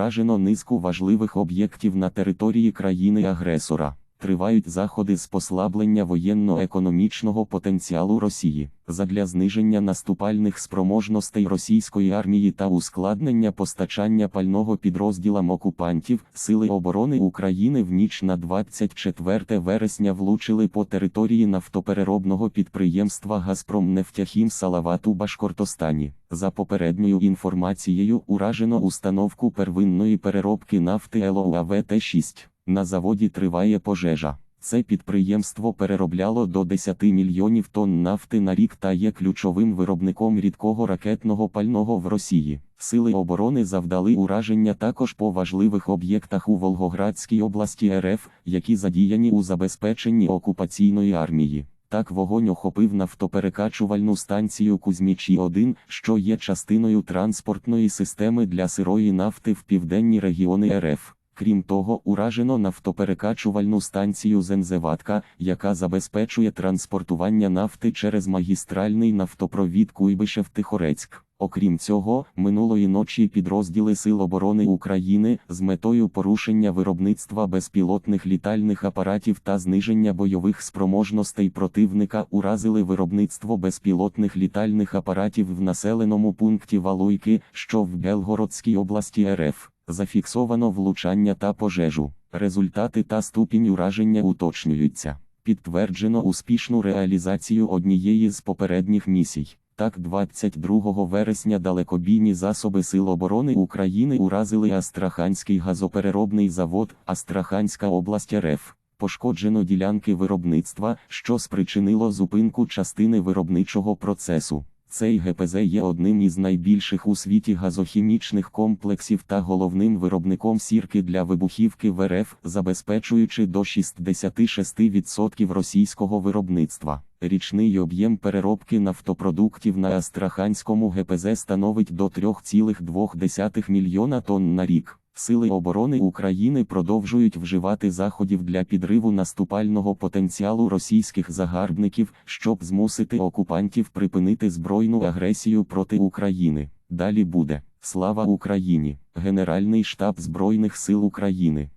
уражено низку важливих об'єктів на території країни-агресора. Тривають заходи з послаблення воєнно-економічного потенціалу Росії задля зниження наступальних спроможностей російської армії та ускладнення постачання пального підрозділам окупантів. Сили оборони України в ніч на 24 вересня влучили по території нафтопереробного підприємства Газпром Нефтяхім Салават у Башкортостані. За попередньою інформацією, уражено установку первинної переробки нафти ЛОАВТ-6. На заводі триває пожежа. Це підприємство переробляло до 10 мільйонів тонн нафти на рік та є ключовим виробником рідкого ракетного пального в Росії. Сили оборони завдали ураження також по важливих об'єктах у Волгоградській області РФ, які задіяні у забезпеченні окупаційної армії. Так вогонь охопив нафтоперекачувальну станцію Кузьмічі 1 що є частиною транспортної системи для сирої нафти в південні регіони РФ. Крім того, уражено нафтоперекачувальну станцію Зензеватка, яка забезпечує транспортування нафти через магістральний нафтопровід Куйбишев-Тихорецьк. Окрім цього, минулої ночі підрозділи Сил оборони України з метою порушення виробництва безпілотних літальних апаратів та зниження бойових спроможностей противника уразили виробництво безпілотних літальних апаратів в населеному пункті Валуйки, що в Белгородській області РФ. Зафіксовано влучання та пожежу. Результати та ступінь ураження уточнюються. Підтверджено успішну реалізацію однієї з попередніх місій. Так, 22 вересня далекобійні засоби Сил оборони України уразили Астраханський газопереробний завод, Астраханська область РФ. Пошкоджено ділянки виробництва, що спричинило зупинку частини виробничого процесу. Цей ГПЗ є одним із найбільших у світі газохімічних комплексів та головним виробником сірки для вибухівки в РФ, забезпечуючи до 66% російського виробництва. Річний об'єм переробки нафтопродуктів на Астраханському ГПЗ становить до 3,2 мільйона тонн на рік. Сили оборони України продовжують вживати заходів для підриву наступального потенціалу російських загарбників, щоб змусити окупантів припинити збройну агресію проти України. Далі буде слава Україні, Генеральний штаб Збройних сил України.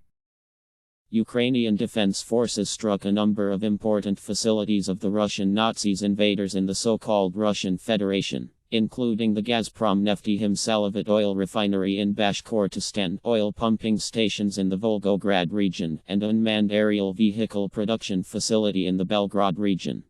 Ukrainian Defense Forces struck a number of important facilities of the Russian Nazis invaders in the so called Russian Federation, including the Gazprom Neftihim Salavat oil refinery in Bashkortostan, oil pumping stations in the Volgograd region, and unmanned aerial vehicle production facility in the Belgrade region.